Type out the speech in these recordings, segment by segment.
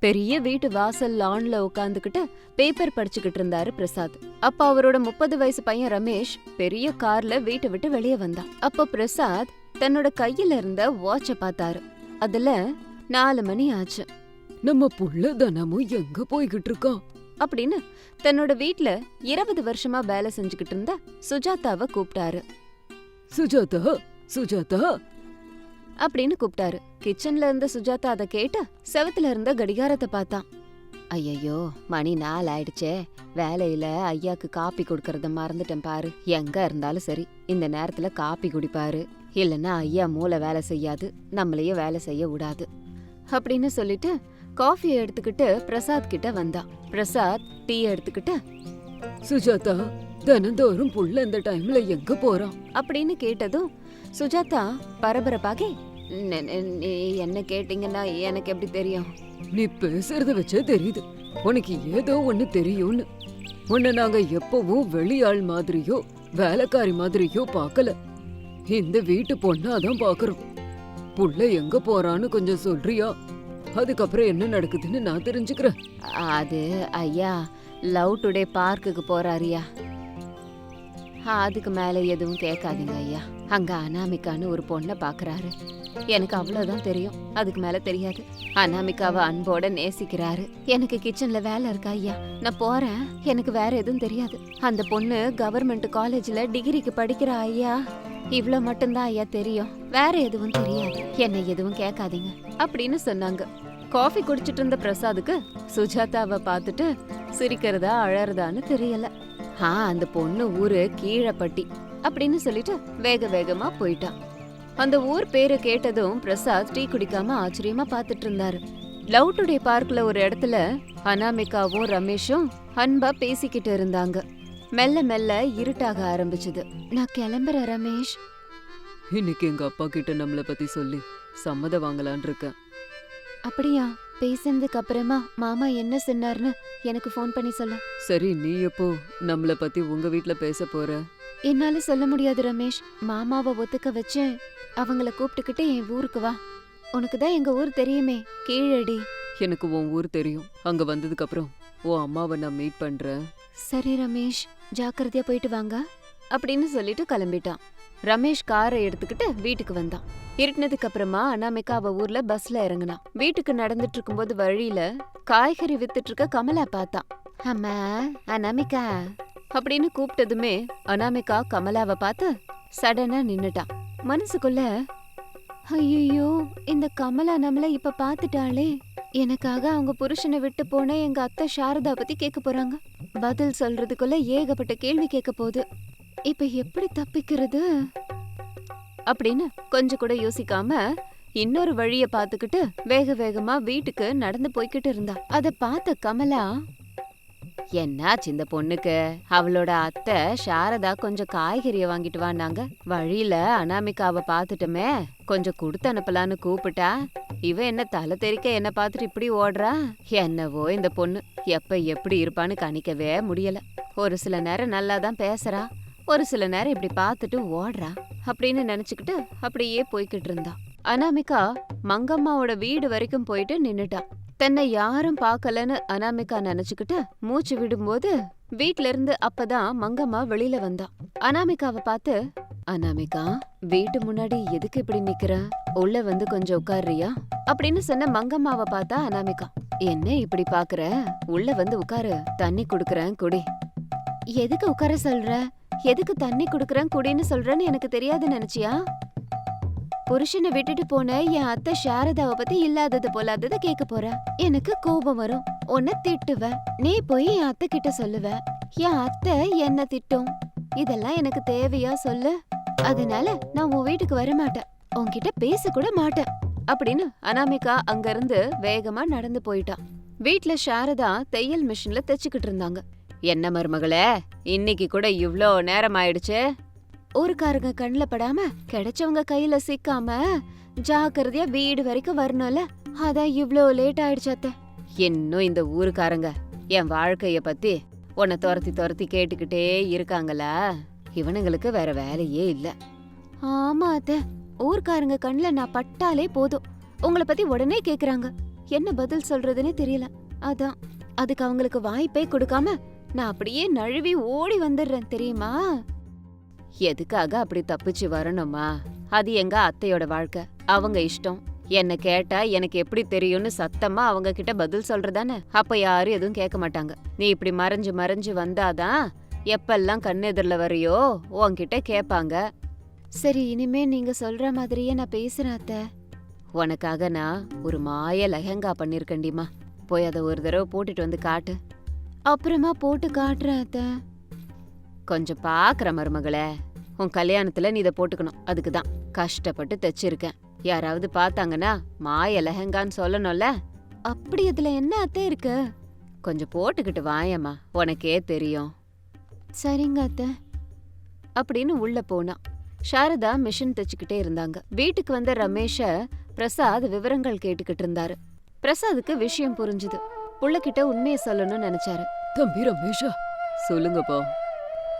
பெரிய வீட்டு வாசல் லான்ல உட்காந்துக்கிட்டு பேப்பர் படிச்சுக்கிட்டு இருந்தாரு பிரசாத். அப்ப அவரோட முப்பது வயசு பையன் ரமேஷ் பெரிய கார்ல வீட்டை விட்டு வெளியே வந்தான். அப்ப பிரசாத் தன்னோட கையில இருந்த வாட்ச பார்த்தாரு. அதுல நாலு மணி ஆச்சு. நம்ம புள்ள தினமும் எங்க போய்கிட்டு இருக்கான் அப்படின்னு தன்னோட வீட்ல இருபது வருஷமா வேலை செஞ்சுக்கிட்டு இருந்த சுஜாதாவை கூப்பிட்டாரு. சுஜாதா சுஜாதா அப்படின்னு கூப்பிட்டாரு. கிச்சன்ல இருந்த சுஜாதா அதை கேட்டு செவத்துல இருந்த கடிகாரத்தை பார்த்தான். ஐயையோ மணி நாள் ஆயிடுச்சே வேலையில ஐயாக்கு காப்பி கொடுக்கறத மறந்துட்டேன் பாரு. எங்க இருந்தாலும் சரி இந்த நேரத்துல காப்பி குடிப்பாரு. இல்லைன்னா ஐயா மூளை வேலை செய்யாது. நம்மளையே வேலை செய்ய விடாது. அப்படின்னு சொல்லிட்டு காஃபியை எடுத்துக்கிட்டு பிரசாத் கிட்ட வந்தான். பிரசாத் டீ எடுத்துக்கிட்டு சுஜாதா தினந்தோறும் புள்ள இந்த டைம்ல எங்க போறான்? அப்படின்னு கேட்டதும் சுஜாதா பரபரப்பாகி "ந- ந- நீ என்ன கேட்டீங்கன்னா எனக்கு எப்படி தெரியும்? நீ பேசுறத வச்சே தெரியுது. உனக்கு ஏதோ ஒண்ணு தெரியும்னு. உன்னை நாங்க எப்பவும் வெளியாள் மாதிரியோ வேலைக்காரி மாதிரியோ பார்க்கல. இந்த வீட்டு பொண்ணாதான் பாக்குறோம் புள்ள எங்க போறான்னு கொஞ்சம் சொல்றியா? அதுக்கப்புறம் என்ன நடக்குதுன்னு நான் தெரிஞ்சுக்கிறேன். அது ஐயா லவ் டுடே பார்க்குக்கு போறாருயா. அதுக்கு மேல எதுவும் கேட்காதீங்க ஐயா. அங்க அனாமிகான்னு ஒரு பொண்ணை பாக்குறாரு. எனக்கு அவ்வளவுதான் தெரியும். அதுக்கு மேல தெரியாது. அனாமிகாவை அன்போட நேசிக்கிறாரு. எனக்கு கிச்சன்ல வேலை இருக்கா ஐயா? நான் போறேன். எனக்கு வேற எதுவும் தெரியாது. அந்த பொண்ணு கவர்மெண்ட் காலேஜ்ல டிகிரிக்கு படிக்கிறா ஐயா. இவ்ளோ மட்டும்தான் ஐயா தெரியும். வேற எதுவும் தெரியாது. என்னை எதுவும் கேட்காதீங்க. அப்படின்னு சொன்னாங்க. காஃபி குடிச்சிட்டு இருந்த பிரசாதுக்கு சுஜாதாவை பார்த்துட்டு சிரிக்கிறதா அழறதான்னு தெரியல. ஆ அந்த பொண்ணு ஊரு கீழப்பட்டி. அப்படின்னு சொல்லிட்டு வேக வேகமா போயிட்டான் அந்த ஊர் பேரை கேட்டதும் பிரசாத் டீ குடிக்காம ஆச்சரியமா பார்த்துட்டு இருந்தாரு. லவ் டுடே பார்க்ல ஒரு இடத்துல அனாமிகாவும் ரமேஷும் அன்பா பேசிக்கிட்டு இருந்தாங்க. மெல்ல மெல்ல இருட்டாக ஆரம்பிச்சது. நான் கிளம்புறேன் ரமேஷ். இன்னைக்கு எங்க அப்பா கிட்ட நம்மள பத்தி சொல்லி சம்மதம் வாங்கலான் இருக்கேன். அப்படியா? பேசினதுக்கு அப்புறமா மாமா என்ன சொன்னார்னு எனக்கு ஃபோன் பண்ணி சொல்ல. சரி நீ எப்போ நம்மள பத்தி உங்க வீட்ல பேச போற? என்னால சொல்ல முடியாது ரமேஷ். மாமாவை ஒத்துக்க வச்சு அவங்கள கூப்பிட்டுக்கிட்டு என் ஊருக்கு வா. உனக்கு தான் எங்க ஊர் தெரியுமே. கீழடி. எனக்கு உன் ஊர் தெரியும். அங்க வந்ததுக்கு அப்புறம் உன் அம்மாவை நான் மீட் பண்றேன். சரி ரமேஷ் ஜாக்கிரதையா போயிட்டு வாங்க. அப்படின்னு சொல்லிட்டு கிளம்பிட்டான். ரமேஷ் காரை எடுத்துக்கிட்டு வீட்டுக்கு வந்தான். இருட்டினதுக்கு அப்புறமா அனாமிகா அவ ஊர்ல பஸ்ல இறங்குனான் வீட்டுக்கு நடந்துட்டு இருக்கும்போது வழியில காய்கறி வித்துட்டு இருக்க கமலா பார்த்தான் அம்மா அனாமிகா. அப்படின்னு கூப்பிட்டதுமே அனாமிகா கமலாவை பார்த்து சடனா நின்னுட்டான் மனசுக்குள்ள ஐயோ இந்த கமலா நம்மள இப்ப பாத்துட்டாளே. எனக்காக அவங்க புருஷனை விட்டு போன எங்க அத்தை சாரதா பத்தி கேட்க போறாங்க. பதில் சொல்றதுக்குள்ள ஏகப்பட்ட கேள்வி கேட்க போகுது. இப்ப எப்படி தப்பிக்கிறது? அப்படின்னு கொஞ்சம் கூட யோசிக்காம இன்னொரு வழிய பாத்துக்கிட்டு வேக வேகமா வீட்டுக்கு நடந்து போய்கிட்டு இருந்தா. அத பார்த்த கமலா என்னாச்சு இந்த பொண்ணுக்கு? அவளோட அத்தை சாரதா கொஞ்சம் காய்கறிய வாங்கிட்டு வானாங்க வழியில அனாமிகாவை பார்த்துட்டோமே கொஞ்சம் கொடுத்து அனுப்பலான்னு கூப்பிட்டா. இவ என்ன தலை தெறிக்க என்ன பார்த்துட்டு இப்படி ஓடுறா? என்னவோ இந்த பொண்ணு. எப்ப எப்படி இருப்பான்னு கணிக்கவே முடியல. ஒரு சில நேரம் நல்லா தான் பேசுறா. ஒரு சில நேரம் இப்படி பார்த்துட்டு ஓடுறா அப்படின்னு நினைச்சுக்கிட்டு அப்படியே போய்கிட்டு இருந்தா. அனாமிகா மங்கம்மாவோட வீடு வரைக்கும் போயிட்டு நின்னுட்டா. தன்னை யாரும் பார்க்கலன்னு அனாமிகா நினைச்சுக்கிட்டு மூச்சு விடும்போது வீட்ல இருந்து அப்பதான் மங்கம்மா வெளியில வந்தா. அனாமிகாவை பார்த்து அனாமிகா வீட்டு முன்னாடி எதுக்கு இப்படி நிக்கிற? உள்ள வந்து கொஞ்சம் உட்காருறியா? அப்படின்னு சொன்ன மங்கம்மாவை பார்த்தா அனாமிகா என்ன இப்படி பாக்குற உள்ள வந்து உட்காரு தண்ணி குடுக்கறேன் குடி. எதுக்கு உட்கார சொல்ற? எதுக்கு தண்ணி குடுக்கறேன் குடின்னு சொல்றேன்னு எனக்கு தெரியாது நினைச்சியா? புருஷனை விட்டுட்டு போன என் அத்தை சாரதாவை பத்தி இல்லாதது போலாதத கேட்க போற. எனக்கு கோபம் வரும். உன்னை திட்டுவ நீ போய் என் அத்தை கிட்ட சொல்லுவ. என் அத்தை என்ன திட்டும். இதெல்லாம் எனக்கு தேவையா சொல்லு. அதனால நான் உன் வீட்டுக்கு வர மாட்டேன் உன்கிட்ட பேச கூட மாட்டேன். அப்படின்னு அனாமிகா அங்கிருந்து வேகமா நடந்து போயிட்டான் வீட்ல சாரதா தையல் மிஷின்ல தைச்சுக்கிட்டு இருந்தாங்க. என்ன மருமகளே? இன்னைக்கு கூட இவ்ளோ நேரம் ஆயிடுச்சு ஊருக்காரங்க கண்ணுல படாம கிடைச்சவங்க கையில சிக்காம ஜாக்கிரதையா வீடு வரைக்கும் வரணும்ல? அதான் இவ்ளோ லேட் ஆயிடுச்சு அத்தை. இன்னும் இந்த ஊருக்காரங்க என் வாழ்க்கைய பத்தி உன்னை துரத்தி துரத்தி கேட்டுக்கிட்டே இருக்காங்களா? இவனுங்களுக்கு வேற வேலையே இல்ல. ஆமா அத்தை. ஊர்க்காரங்க கண்ணுல நான் பட்டாலே போதும். உங்களை பத்தி உடனே கேக்குறாங்க. என்ன பதில் சொல்றதுன்னே தெரியல. அதான் அதுக்கு அவங்களுக்கு வாய்ப்பே கொடுக்காம நான் அப்படியே நழுவி ஓடி வந்துடுறேன் தெரியுமா? எதுக்காக அப்படி தப்பிச்சு வரணுமா? அது எங்க அத்தையோட வாழ்க்கை. அவங்க இஷ்டம். என்ன கேட்டா எனக்கு எப்படி தெரியும்னு சத்தமா அவங்க கிட்ட பதில் சொல்றதானே? அப்ப யாரும் எதுவும் கேட்க மாட்டாங்க. நீ இப்படி மறைஞ்சு மறைஞ்சு வந்தாதான் எப்பெல்லாம் கண்ணெதிரில் வரையோ உன்கிட்ட கேட்பாங்க. சரி இனிமே நீங்க சொல்ற மாதிரியே நான் பேசுறேன் அத்தை. உனக்காக நான் ஒரு மாய லெஹங்கா பண்ணிருக்கேன்டிமா போய் அதை ஒரு தடவை போட்டுட்டு வந்து காட்டு. அப்புறமா போட்டு காட்டுறேன் அத்தை. கொஞ்சம் பாக்குற மருமகளே. உன் கல்யாணத்துல நீ இதை போட்டுக்கணும். அதுக்கு தான். கஷ்டப்பட்டு தைச்சிருக்கேன். யாராவது பார்த்தாங்கன்னா மாய லெஹங்கான்னு சொல்லணும்ல? அப்படி அதுல என்ன அத்தை இருக்கு? கொஞ்சம் போட்டுக்கிட்டு வாயம்மா. உனக்கே தெரியும். சரிங்க அத்தை. அப்படின்னு உள்ள போனா. சாரதா மிஷின் தைச்சுக்கிட்டே இருந்தாங்க. வீட்டுக்கு வந்த ரமேஷ பிரசாத் விவரங்கள் கேட்டுக்கிட்டு இருந்தாரு. பிரசாத்துக்கு விஷயம் புரிஞ்சுது. புள்ளகிட்ட உண்மையை சொல்லணும்னு நினைச்சாரு. தம்பி ரமேஷா சொல்லுங்கப்பா.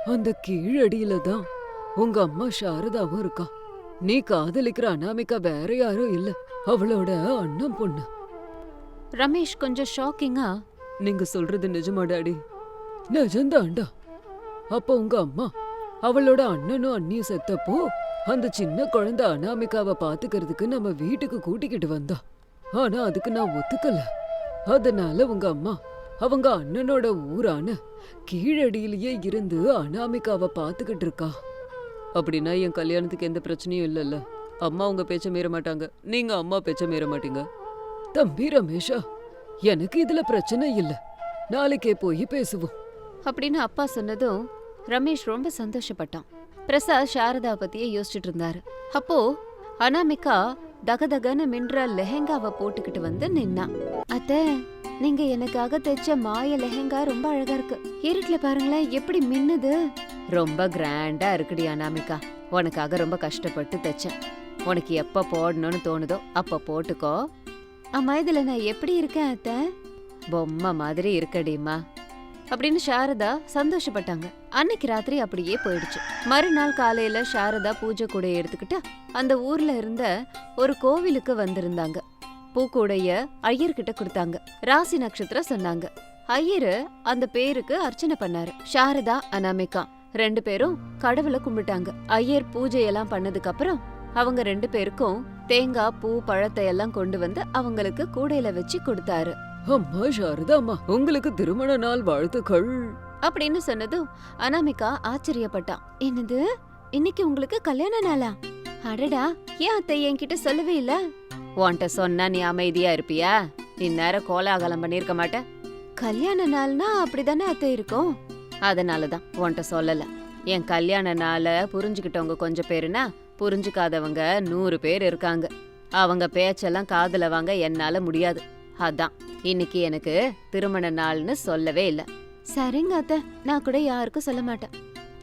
அந்த கீழடியில தான் உங்க அம்மா சாரதாவும் இருக்கா. நீ காதலிக்கிற அனாமிகா வேற யாரும் இல்ல. அவளோட அண்ணன் பொண்ணு. ரமேஷ் கொஞ்சம் ஷாக்கிங்கா நீங்க சொல்றது நிஜமா டாடி? நிஜந்தாண்டா. அப்ப உங்க அம்மா அவளோட அண்ணனும் அண்ணியும் செத்தப்போ அந்த சின்ன குழந்தை அனாமிகாவை பாத்துக்கிறதுக்கு நம்ம வீட்டுக்கு கூட்டிக்கிட்டு வந்தா. ஆனா அதுக்கு நான் ஒத்துக்கல. அதனால உங்க அம்மா அவங்க அண்ணனோட ஊரான கீழடியிலேயே இருந்து அனாமிகாவை பாத்துக்கிட்டு இருக்கா. அப்படின்னா என் கல்யாணத்துக்கு எந்த பிரச்சனையும் இல்லைல்ல. அம்மா உங்க பேச்ச மீற மாட்டாங்க. நீங்க அம்மா பேச்ச மீற மாட்டீங்க. தம்பி ரமேஷா எனக்கு இதுல பிரச்சனை இல்ல. நாளைக்கே போய் பேசுவோம். அப்படின்னு அப்பா சொன்னதும் ரமேஷ் ரொம்ப சந்தோஷப்பட்டான். பிரசாத் சாரதா பத்தியே யோசிச்சுட்டு இருந்தாரு. அப்போ அனாமிகா தகதகன்னு மின்ற லெஹெங்காவை போட்டுக்கிட்டு வந்து நின்னா. அத்த நீங்க எனக்காக தைச்ச மாய லெஹெங்கா ரொம்ப அழகா இருக்கு. இருட்டுல பாருங்களேன் எப்படி மின்னுது? ரொம்ப கிராண்டா இருக்குடி அனாமிகா. உனக்காக ரொம்ப கஷ்டப்பட்டு தைச்சேன். உனக்கு எப்ப போடணும்னு தோணுதோ அப்ப போட்டுக்கோ. அம்மா இதுல நான் எப்படி இருக்கேன் அத்தை? பொம்மை மாதிரி இருக்கடிமா அப்படின்னு சாரதா சந்தோஷப்பட்டாங்க. அன்னைக்கு ராத்திரி அப்படியே போயிடுச்சு. மறுநாள் காலையில சாரதா பூஜை கூடைய எடுத்துக்கிட்டு அந்த ஊர்ல இருந்த ஒரு கோவிலுக்கு வந்திருந்தாங்க. பூக்கூடைய ஐயர்கிட்ட கொடுத்தாங்க. ராசி நட்சத்திரம் சொன்னாங்க. ஐயரு அந்த பேருக்கு அர்ச்சனை பண்ணாரு. சாரதா அனாமிகா ரெண்டு பேரும் கடவுளை கும்பிட்டாங்க. ஐயர் பூஜையெல்லாம் பண்ணதுக்கு அப்புறம் அவங்க ரெண்டு பேருக்கும் தேங்காய் பூ பழத்தை எல்லாம் கொண்டு வந்து அவங்களுக்கு கூடையில வச்சு கொடுத்தாரு. அம்மா சாரதா அம்மா உங்களுக்கு திருமண நாள் வாழ்த்துக்கள். அப்படின்னு சொன்னதும் அனாமிகா ஆச்சரியப்பட்டான் என்னது? இன்னைக்கு உங்களுக்கு கல்யாண நாளா? அடடா ஏன் அத்தை என்கிட்ட சொல்லவே இல்ல? உன்கிட்ட சொன்னா நீ அமைதியா இருப்பியா? இந்நேரம் கோலாகலம் பண்ணிருக்க மாட்ட. கல்யாண நாள்னா அப்படிதானே அத்தை இருக்கும்? அதனாலதான் உன்கிட்ட சொல்லல. என் கல்யாண நாளை புரிஞ்சுக்கிட்டவங்க கொஞ்சம் பேருனா புரிஞ்சுக்காதவங்க நூறு பேர் இருக்காங்க. அவங்க பேச்செல்லாம் காதுல வாங்க என்னால முடியாது. அதான் இன்னைக்கு எனக்கு திருமண நாள்னு சொல்லவே இல்ல. சரிங்க அத்தை நான் கூட யாருக்கும் சொல்ல மாட்டேன்.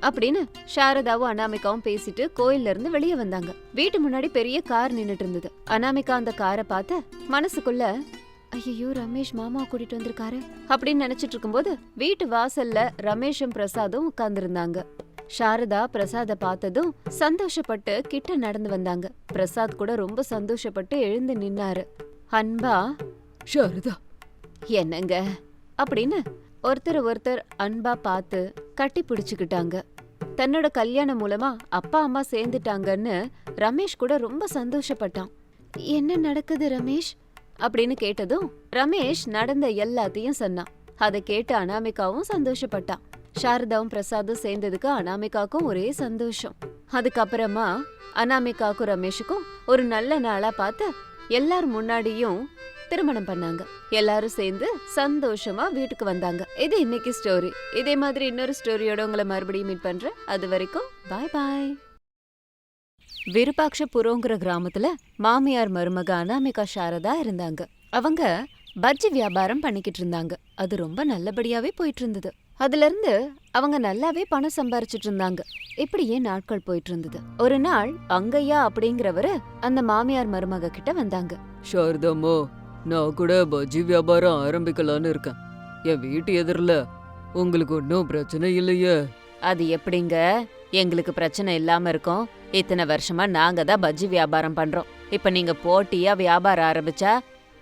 அப்படின்னு சாரதாவும் அனாமிகாவும் பேசிட்டு கோயில்ல இருந்து வெளியே வந்தாங்க. வீட்டு முன்னாடி பெரிய கார் நின்னுட்டு இருந்தது. அனாமிகா அந்த காரை பார்த்த மனசுக்குள்ள ஐயோ ரமேஷ் மாமா கூட்டிட்டு வந்திருக்காரு. அப்படின்னு நினைச்சிட்டு இருக்கும்போது வீட்டு வாசல்ல ரமேஷும் பிரசாதும் உட்கார்ந்திருந்தாங்க. சாரதா பிரசாத பார்த்ததும் சந்தோஷப்பட்டு கிட்ட நடந்து வந்தாங்க. பிரசாத் கூட ரொம்ப சந்தோஷப்பட்டு எழுந்து நின்னாரு. அன்பா சாரதா என்னங்க? அப்படின்னு ஒருத்தர் ஒருத்தர் அன்பா பார்த்து கட்டி பிடிச்சுக்கிட்டாங்க. தன்னோட கல்யாணம் மூலமா அப்பா அம்மா சேர்ந்துட்டாங்கன்னு ரமேஷ் கூட ரொம்ப சந்தோஷப்பட்டான். என்ன நடக்குது ரமேஷ்? அப்படின்னு கேட்டதும் ரமேஷ் நடந்த எல்லாத்தையும் சொன்னான். அதை கேட்டு அனாமிகாவும் சந்தோஷப்பட்டான். சாரதாவும் பிரசாதும் சேர்ந்ததுக்கு அனாமிகாக்கும் ஒரே சந்தோஷம். அதுக்கப்புறமா அனாமிகாக்கும் ரமேஷுக்கும் ஒரு நல்ல நாளா பார்த்து எல்லார் முன்னாடியும் திருமணம் பண்ணாங்க. எல்லாரும் சேர்ந்து சந்தோஷமா வீட்டுக்கு வந்தாங்க. இது இன்னைக்கு ஸ்டோரி இதே மாதிரி இன்னொரு ஸ்டோரியோட உங்களை மறுபடியும் மீட் பண்றேன். அது வரைக்கும் பாய் பாய் விருபாட்சபுரோங்கிற கிராமத்துல மாமியார் மருமக அனாமிகா சாரதா இருந்தாங்க. அவங்க பஜ்ஜி வியாபாரம் பண்ணிக்கிட்டு இருந்தாங்க. அது ரொம்ப நல்லபடியாவே போயிட்டு இருந்தது. அதுல இருந்து அவங்க நல்லாவே பணம் சம்பாரிச்சிட்டு இருந்தாங்க. இப்படியே நாட்கள் போயிட்டு இருந்தது. ஒரு நாள் அங்கையா அப்படிங்கிறவரு அந்த மாமியார் மருமக கிட்ட வந்தாங்க. சாரதாம்மா நான் கூட பஜ்ஜி வியாபாரம் ஆரம்பிக்கலான்னு இருக்கேன். என் வீட்டு எதிரில் உங்களுக்கு ஒன்றும் பிரச்சனை இல்லையே. அது எப்படிங்க? எங்களுக்கு பிரச்சனை இல்லாம இருக்கும். இத்தனை வருஷமா நாங்க தான் பஜ்ஜி வியாபாரம் பண்றோம். இப்ப நீங்க போட்டியா வியாபாரம் ஆரம்பிச்சா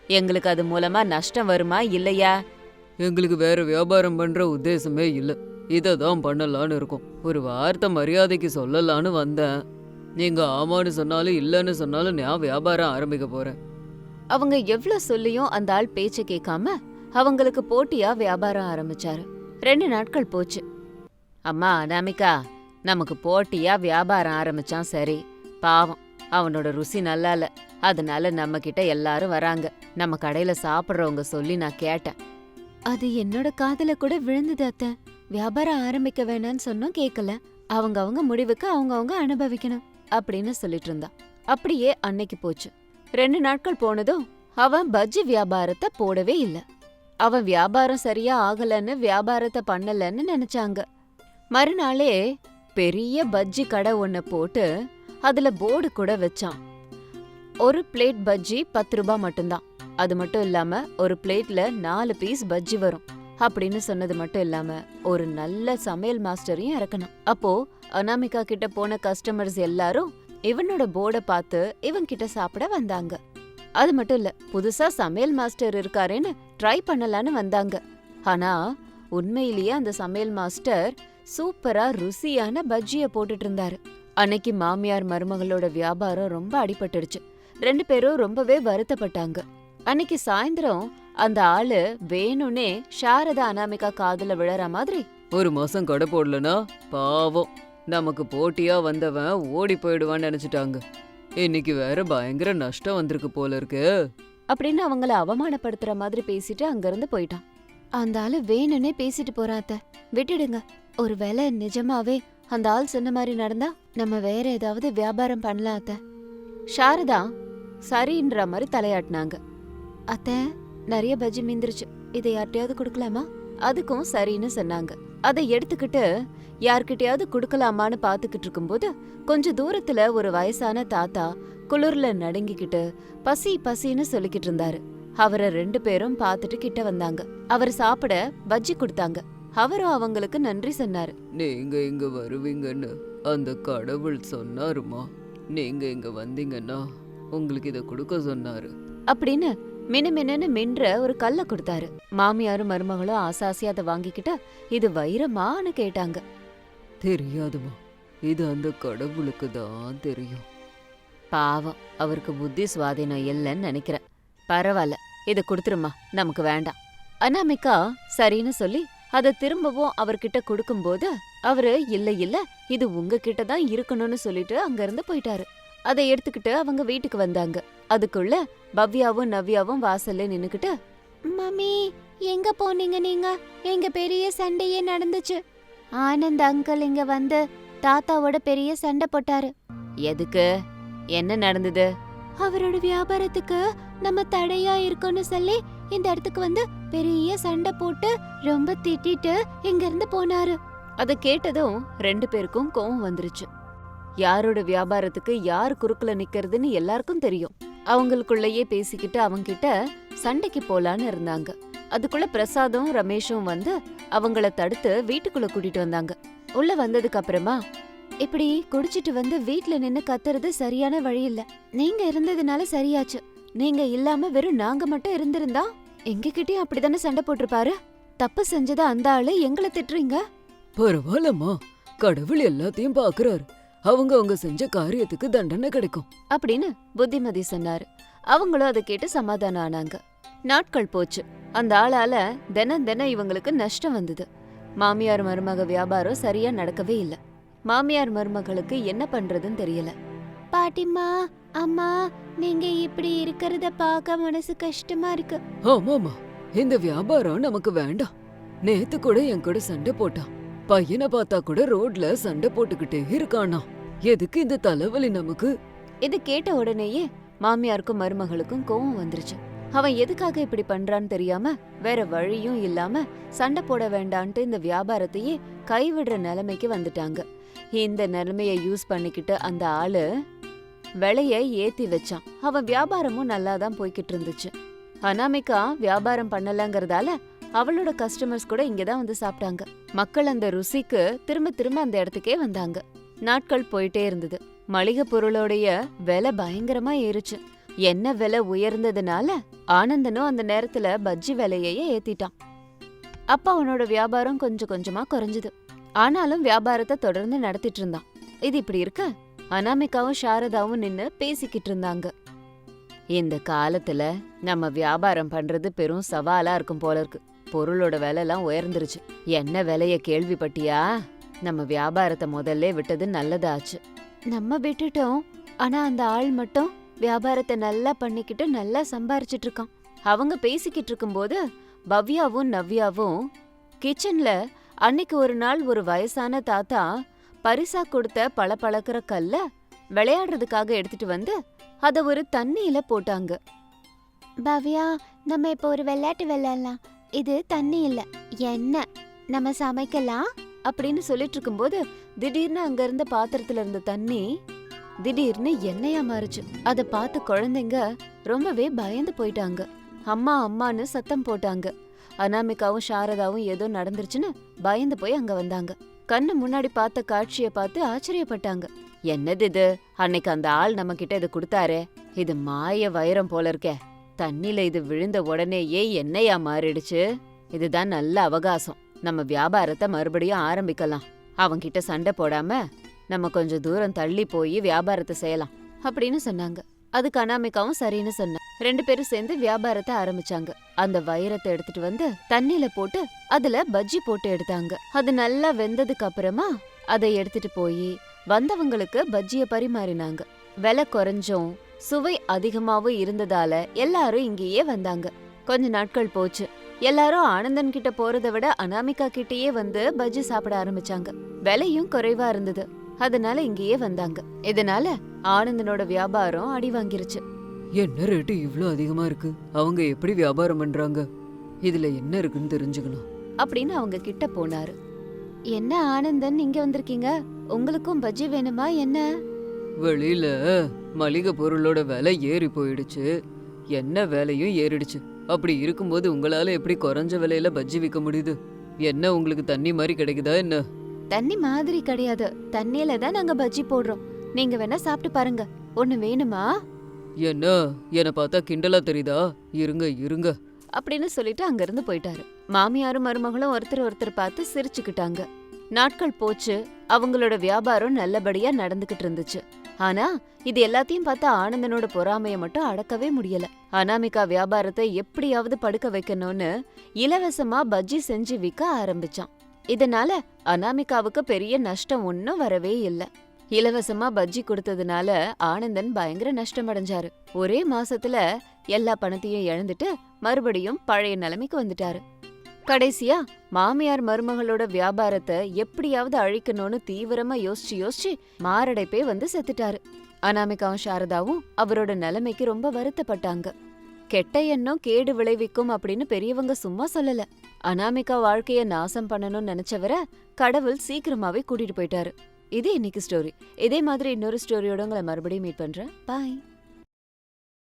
எங்களுக்கு அது மூலமா நஷ்டம் வருமா இல்லையா? எங்களுக்கு வேற வியாபாரம் பண்ற உத்தேசமே இல்ல. இதை தான் பண்ணலான்னு இருக்கோம். ஒரு வார்த்தை மரியாதைக்கு சொல்லலான்னு வந்தேன். நீங்க ஆமான்னு சொன்னாலும் இல்லைன்னு சொன்னாலும் நான் வியாபாரம் ஆரம்பிக்க போறேன். அவங்க எவ்ளோ சொல்லியும் அந்த ஆள் பேச்ச கேட்காம அவங்களுக்கு போட்டியா வியாபாரம் ஆரம்பிச்சாரு. ரெண்டு நாட்கள் போச்சு. அம்மா அனாமிகா நமக்கு போட்டியா வியாபாரம் ஆரம்பிச்சான் சரி. பாவம் அவனோட ருசி நல்லா இல்ல. அதனால நம்ம கிட்ட எல்லாரும் வராங்க. நம்ம கடையில சாப்பிடுறவங்க சொல்லி நான் கேட்டேன். அது என்னோட காதல கூட விழுந்தது அத்த. வியாபாரம் ஆரம்பிக்க வேணாம்னு சொன்னோம் கேக்கல. அவங்க அவங்க முடிவுக்கு அவங்க அவங்க அனுபவிக்கணும் அப்படின்னு சொல்லிட்டு இருந்தா. அப்படியே அன்னைக்கு போச்சு. ரெண்டு நாட்கள் போனதும் அவன் பஜ்ஜி வியாபாரத்தை போடவே இல்ல. அவன் வியாபாரம் சரியா ஆகலன்னு வியாபாரத்தை பண்ணலன்னு நினைச்சாங்க. மறுநாளே பெரிய பஜ்ஜி கடை ஒன்ன போட்டு அதுல போர்டு கூட வச்சான். ஒரு பிளேட் பஜ்ஜி பத்து ரூபாய் மட்டும்தான். அது மட்டும் இல்லாம ஒரு பிளேட்ல நாலு பீஸ் பஜ்ஜி வரும். அப்படின்னு சொன்னது மட்டும் இல்லாம ஒரு நல்ல சமையல் மாஸ்டரையும் இறக்கணும். அப்போ அனாமிகா கிட்ட போன கஸ்டமர்ஸ் எல்லாரும் இவனோட போர்டை பார்த்து இவன் கிட்ட சாப்பிட வந்தாங்க. அது மட்டும் இல்ல புதுசா சமையல் மாஸ்டர் இருக்காரேன்னு ட்ரை பண்ணலான்னு வந்தாங்க. ஆனா உண்மையிலேயே அந்த சமையல் மாஸ்டர் சூப்பரா ருசியான பஜ்ஜிய போட்டுட்டு இருந்தாரு. அன்னைக்கு மாமியார் மருமகளோட வியாபாரம் ரொம்ப அடிபட்டுடுச்சு. ரெண்டு பேரும் ரொம்பவே வருத்தப்பட்டாங்க. அன்னைக்கு சாயந்தரம் அந்த ஆளு வேணும்னே சாரதா அனாமிகா காதுல விழற மாதிரி ஒரு மாசம் கடை போடலனா? பாவம். நமக்கு போட்டியா வந்தவன் ஓடி போயிடுவான்னு நினைச்சிட்டாங்க. இன்னைக்கு வேற பயங்கர நஷ்டம் வந்திருக்கு போல இருக்கு. அப்படின்னு அவங்கள அவமானப்படுத்துற மாதிரி பேசிட்டு அங்கிருந்து போயிட்டான். அந்த ஆளு வேணும்னே பேசிட்டு போறாத்த விட்டுடுங்க. ஒருவேளை நிஜமாவே அந்த ஆள் சொன்ன மாதிரி நடந்தா நம்ம வேற ஏதாவது வியாபாரம் பண்ணலாம் அத்த. சாரதா சரின்ற மாதிரி தலையாட்டினாங்க. அத்த நிறைய பஜ்ஜி மீந்துருச்சு. இதை யார்கிட்டயாவது கொடுக்கலாமா? அதுக்கும் சரின்னு சொன்னாங்க. அதை எடுத்துக்கிட்டு யார்கிட்டயாவது கொடுக்கலாமான்னு பாத்துக்கிட்டு இருக்கும்போது கொஞ்ச தூரத்துல ஒரு வயசான தாத்தா குளிர்ல நடுங்கிக்கிட்டு பசி பசின்னு சொல்லிக்கிட்டு இருந்தாரு. அவரை ரெண்டு பேரும் பார்த்துட்டு கிட்ட வந்தாங்க. அவர் சாப்பிட பஜ்ஜி கொடுத்தாங்க. அவரும் அவங்களுக்கு நன்றி சொன்னாரு. நீங்க இங்க வருவீங்கன்னு அந்த கடவுள் சொன்னாருமா? நீங்க இங்க வந்தீங்கன்னா உங்களுக்கு இத கொடுக்க சொன்னாரு. அப்படின்னு மினுமினுன்னு மின்ற ஒரு கல்ல கொடுத்தாரு. மாமியாரும் மருமகளும் ஆசாசியா அதை வாங்கிக்கிட்டு இது வைரமான்னு கேட்டாங்க. தெரியாதுமா. இது அந்த கடவுளுக்கு தான் தெரியும். பாவம் அவருக்கு புத்தி சுவாதீனம் இல்லைன்னு நினைக்கிறேன். பரவாயில்ல இதை கொடுத்துருமா நமக்கு வேண்டாம். அனாமிகா சரின்னு சொல்லி அதை திரும்பவும் அவர்கிட்ட கொடுக்கும்போது அவரு இல்ல இல்ல இது உங்ககிட்ட தான் இருக்கணும்னு சொல்லிட்டு அங்கிருந்து போயிட்டாரு. அதை எடுத்துக்கிட்டு அவங்க வீட்டுக்கு வந்தாங்க. அதுக்குள்ள பவ்யாவும் நவ்யாவும் வாசல்ல நின்னுக்கிட்டு மம்மி எங்க போனீங்க நீங்க? எங்க பெரிய சண்டையே நடந்துச்சு. ஆனந்த் அங்கிள் இங்க வந்து தாத்தாவோட பெரிய சண்டை போட்டாரு. எதுக்கு? என்ன நடந்தது? அவரோட வியாபாரத்துக்கு நம்ம தடையா இருக்கோம்னு சொல்லி இந்த இடத்துக்கு வந்து பெரிய சண்டை போட்டு ரொம்ப திட்டிட்டு இங்க இருந்து போனாரு. அத கேட்டதும் ரெண்டு பேருக்கும் கோவம் வந்துருச்சு. யாரோட வியாபாரத்துக்கு யார் குறுக்குல நிக்கிறதுன்னு எல்லாருக்கும் தெரியும். அவங்களுக்குள்ளேயே பேசிக்கிட்டு அவங்கிட்ட சண்டைக்கு போலான்னு இருந்தாங்க. அதுக்குள்ள பிரசாதும் ரமேஷும் வந்து அவங்கள தடுத்து வீட்டுக்குள்ள கூட்டிட்டு வந்தாங்க. உள்ள வந்ததுக்கு அப்புறமா இப்படி குடிச்சிட்டு வந்து வீட்ல நின்னு கத்துறது சரியான வழி இல்ல. நீங்க இருந்ததுனால சரியாச்சு. நீங்க இல்லாம வெறும் நாங்க மட்டும் இருந்திருந்தா எங்க கிட்டயும் அப்படிதானே சண்டை போட்டிருப்பாரு? தப்பு செஞ்சத அந்த ஆளு எங்களை திட்டுறீங்க? பரவாயில்லம்மா. கடவுள் எல்லாத்தையும் பாக்குறாரு. அவங்க அவங்க செஞ்ச காரியத்துக்கு தண்டனை கிடைக்கும். அப்படின்னு புத்திமதி சொன்னாரு. அவங்களும் அதை கேட்டு சமாதானம் ஆனாங்க. நாட்கள் போச்சு. அந்த ஆளால தினம் தினம் இவங்களுக்கு நஷ்டம் வந்தது. மாமியார் மருமக வியாபாரம் சரியா நடக்கவே இல்ல. மாமியார் மருமகளுக்கு என்ன பண்றதுன்னு தெரியல. பாட்டிம்மா அம்மா நீங்க இப்படி இருக்கிறத பார்க்க மனசு கஷ்டமா இருக்கு. ஆமாமா இந்த வியாபாரம் நமக்கு வேண்டாம். நேத்து கூட என் கூட சண்டை போட்டான். பையனை பார்த்தா கூட ரோட்ல சண்டை போட்டுக்கிட்டே இருக்கானா. எதுக்கு இந்த தலைவலி நமக்கு? இது கேட்ட உடனேயே மாமியாருக்கும் மருமகளுக்கும் கோவம் வந்துருச்சு. அவன் எதுக்காக இப்படி பண்றான்னு தெரியாம வேற வழியும் இல்லாம சண்டை போட வேண்டான்ட்டு இந்த வியாபாரத்தையே கைவிடுற நிலைமைக்கு வந்துட்டாங்க. இந்த நிலைமையை யூஸ் பண்ணிக்கிட்டு அந்த ஆளு விலைய ஏத்தி வச்சான். அவன் வியாபாரமும் நல்லா தான் போய்கிட்டு இருந்துச்சு. அனாமிகா வியாபாரம் பண்ணலங்கறதால அவளோட கஸ்டமர்ஸ் கூட இங்க தான் வந்து சாப்பிட்டாங்க. மக்கள் அந்த ருசிக்கு திரும்ப திரும்ப அந்த இடத்துக்கே வந்தாங்க. நாட்கள் போயிட்டே இருந்தது. மளிகை பொருளோடைய விலை பயங்கரமா ஏறுச்சு. என்ன விலை உயர்ந்ததுனால ஆனந்தனும் அந்த நேரத்துல பஜ்ஜி விலையையே ஏத்திட்டான். அப்ப அவனோட வியாபாரம் கொஞ்சம் கொஞ்சமா குறைஞ்சது. ஆனாலும் வியாபாரத்தை தொடர்ந்து நடத்திட்டு இருந்தான். இது இப்படி இருக்க? அனாமிகாவும் சாரதாவும் நின்னு பேசிக்கிட்டு இருந்தாங்க. இந்த காலத்துல நம்ம வியாபாரம் பண்றது பெரும் சவாலா இருக்கும் போல இருக்கு. பொருளோட விலைலாம் உயர்ந்துருச்சு. என்ன விலைய கேள்விப்பட்டியா? நம்ம வியாபாரத்தை முதல்ல விட்டது நல்லதாச்சு. நம்ம விட்டுட்டோம். ஆனா அந்த ஆள் மட்டும் வியாபாரத்தை நல்லா பண்ணிக்கிட்டு நல்லா சம்பாரிச்சிட்டு இருக்கான் அவங்க பேசிக்கிட்டு இருக்கும்போது பவ்யாவும் நவ்யாவும் கிச்சன்ல அன்னைக்கு ஒரு நாள் ஒரு வயசான தாத்தா பரிசா கொடுத்த பளபளக்கிற கல்ல விளையாடுறதுக்காக எடுத்துட்டு வந்து அத ஒரு தண்ணியில போட்டாங்க. பவ்யா நம்ம இப்போ ஒரு விளையாட்டு விளையாடலாம். இது தண்ணி இல்ல எண்ணெய் நம்ம சமைக்கலாம்? அப்படின்னு சொல்லிட்டு இருக்கும்போது திடீர்னு அங்க இருந்த பாத்திரத்துல இருந்த தண்ணி திடீர்னு எண்ணெயா மாறுச்சு. அத பார்த்து குழந்தைங்க ரொம்பவே பயந்து போயிட்டாங்க. அம்மா அம்மான்னு சத்தம் போட்டாங்க. அனாமிகாவும் சாரதாவும் ஏதோ நடந்துருச்சுன்னு பயந்து போய் அங்க வந்தாங்க. கண்ணு முன்னாடி பார்த்த காட்சிய பார்த்து ஆச்சரியப்பட்டாங்க. என்னது இது? அன்னைக்கு அந்த ஆள் நம்ம கிட்ட இது கொடுத்தாரே. இது மாய வைரம் போல இருக்கே. தண்ணில இது விழுந்த உடனேயே எண்ணெயா மாறிடுச்சு. இதுதான் நல்ல அவகாசம். நம்ம வியாபாரத்தை மறுபடியும் ஆரம்பிக்கலாம். அவன்கிட்ட சண்டை போடாம நம்ம கொஞ்சம் தூரம் தள்ளி போய் வியாபாரத்தை செய்யலாம் அப்படின்னு சொன்னாங்க. அதுக்கு அனாமிகாவும் சரின்னு சொன்னா. ரெண்டு பேரும் சேர்ந்து வியாபாரத்தை ஆரம்பிச்சாங்க. அந்த வைரத்தை எடுத்துட்டு வந்து தண்ணியில போட்டு அதுல பஜ்ஜி போட்டு எடுத்தாங்க. அது நல்லா வெந்ததுக்கு அப்புறமா அதை எடுத்துட்டு போய் வந்தவங்களுக்கு பஜ்ஜிய பரிமாறினாங்க. விலை குறைஞ்சும் சுவை அதிகமாவும் இருந்ததால எல்லாரும் இங்கேயே வந்தாங்க. கொஞ்ச நாட்கள் போச்சு. எல்லாரும் ஆனந்தன் கிட்ட போறதை விட அனாமிகா கிட்டயே வந்து பஜ்ஜி சாப்பிட ஆரம்பிச்சாங்க. விலையும் குறைவா இருந்தது. அதனால இங்கேயே வந்தாங்க. இதனால ஆனந்தனோட வியாபாரம் அடி வாங்கிருச்சு. என்ன ரேட்டு இவ்ளோ அதிகமா இருக்கு? அவங்க எப்படி வியாபாரம் பண்றாங்க? இதுல என்ன இருக்குன்னு தெரிஞ்சுக்கணும். அப்படின்னு அவங்க கிட்ட போனாரு. என்ன ஆனந்தன் இங்க வந்திருக்கீங்க? உங்களுக்கும் பஜ்ஜி வேணுமா? என்ன? வெளியில மளிகை பொருளோட விலை ஏறி போயிடுச்சு. என்ன விலையும் ஏறிடுச்சு. அப்படி இருக்கும்போது உங்களால எப்படி குறைஞ்ச விலையில பஜ்ஜி விற்க முடியுது? என்ன உங்களுக்கு தண்ணி மாதிரி கிடைக்குதா என்ன? தண்ணி மாதிரி கிடையாது. தண்ணியில தான் நாங்க பஜ்ஜி போடுறோம். நீங்க வேணா சாப்பிட்டு பாருங்க. ஒண்ணு வேணுமா? என்ன? என்ன பார்த்தா கிண்டலா தெரியுதா? இருங்க இருங்க. அப்படின்னு சொல்லிட்டு அங்கிருந்து போயிட்டாரு. மாமியாரும் மருமகளும் ஒருத்தர் ஒருத்தர் பார்த்து சிரிச்சுக்கிட்டாங்க. நாட்கள் போச்சு. அவங்களோட வியாபாரம் நல்லபடியா நடந்துகிட்டு இருந்துச்சு. ஆனா இது எல்லாத்தையும் பார்த்தா ஆனந்தனோட பொறாமைய மட்டும் அடக்கவே முடியல. அனாமிகா வியாபாரத்தை எப்படியாவது படுக்க வைக்கணும்னு இலவசமா பஜ்ஜி செஞ்சு விற்க ஆரம்பிச்சான். இதனால அனாமிகாவுக்கு பெரிய நஷ்டம் ஒன்னும் வரவே இல்ல. இலவசமா பஜ்ஜி கொடுத்ததுனால ஆனந்தன் பயங்கர நஷ்டம் அடைஞ்சாரு ஒரே மாசத்துல எல்லா பணத்தையும் இழந்துட்டு மறுபடியும் பழைய நிலைமைக்கு வந்துட்டாரு. கடைசியா மாமியார் மருமகளோட வியாபாரத்தை எப்படியாவது அழிக்கணும்னு தீவிரமா யோசிச்சு யோசிச்சு மாரடைப்பே வந்து செத்துட்டாரு. அனாமிகாவும் சாரதாவும் அவரோட நிலைமைக்கு ரொம்ப வருத்தப்பட்டாங்க. கெட்ட எண்ணம் கேடு விளைவிக்கும் அப்படின்னு பெரியவங்க சும்மா சொல்லல. அனாமிகா வாழ்க்கைய நாசம் பண்ணணும்னு நினைச்சவர கடவுள் சீக்கிரமாவே கூட்டிட்டு போயிட்டாரு. இது இன்னைக்கு ஸ்டோரி இதே மாதிரி இன்னொரு ஸ்டோரியோட உங்களை மறுபடியும் மீட் பண்றேன். பாய்